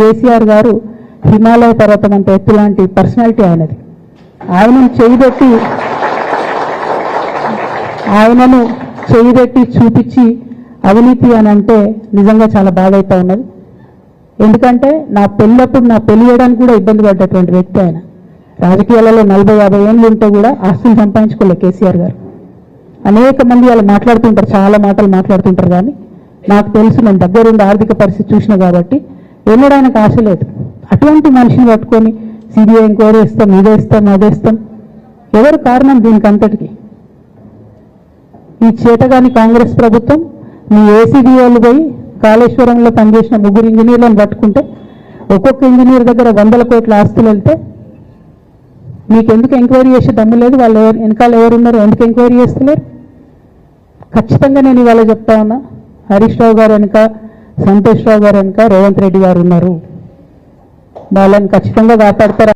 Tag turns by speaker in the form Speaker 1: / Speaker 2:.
Speaker 1: కేసీఆర్ గారు హిమాలయ పర్వతం అంత ఎత్తు లాంటి పర్సనాలిటీ ఆయనది. ఆయనను చేయిబెట్టి ఆయనను చేయిబెట్టి చూపించి అవినీతి అని అంటే నిజంగా చాలా బాధ అవుతా ఉన్నది. ఎందుకంటే నా పెళ్ళప్పుడు నా పెళ్ళి చేయడానికి కూడా ఇబ్బంది పడ్డటువంటి వ్యక్తి ఆయన. రాజకీయాలలో నలభై యాభై ఏళ్ళు ఉంటే కూడా ఆస్తులు సంపాదించుకోలే కేసీఆర్ గారు. అనేక మంది వాళ్ళు మాట్లాడుతుంటారు చాలా మాటలు మాట్లాడుతుంటారు కానీ నాకు తెలుసు నేను దగ్గరుండి ఆర్థిక పరిస్థితి చూసిన కాబట్టి వెళ్ళడానికి ఆశ లేదు. అటువంటి మనిషిని పట్టుకొని సిబిఐ ఎంక్వైరీ ఇస్తాం ఇదే ఇస్తాం అదే ఇస్తాం. ఎవరు కారణం దీనికి అంతటికి? ఈ చేతగాని కాంగ్రెస్ ప్రభుత్వం మీ ఏసీబీ వాళ్ళు పోయి కాళేశ్వరంలో పనిచేసిన ముగ్గురు ఇంజనీర్లను పట్టుకుంటే ఒక్కొక్క ఇంజనీర్ దగ్గర వందల కోట్ల ఆస్తులు వెళ్తే మీకు ఎందుకు ఎంక్వైరీ చేసే దమ్ము లేదు? వాళ్ళు ఎవరు వెనకాల ఎవరున్నారు ఎందుకు ఎంక్వైరీ చేస్తలేరు? ఖచ్చితంగా నేను ఇవాళ చెప్తా ఉన్నా హరీష్ రావు గారు వెనక సంతోష్ రావు గారు వెనుక రేవంత్ రెడ్డి గారు ఉన్నారు. వాళ్ళని ఖచ్చితంగా కాపాడతారు?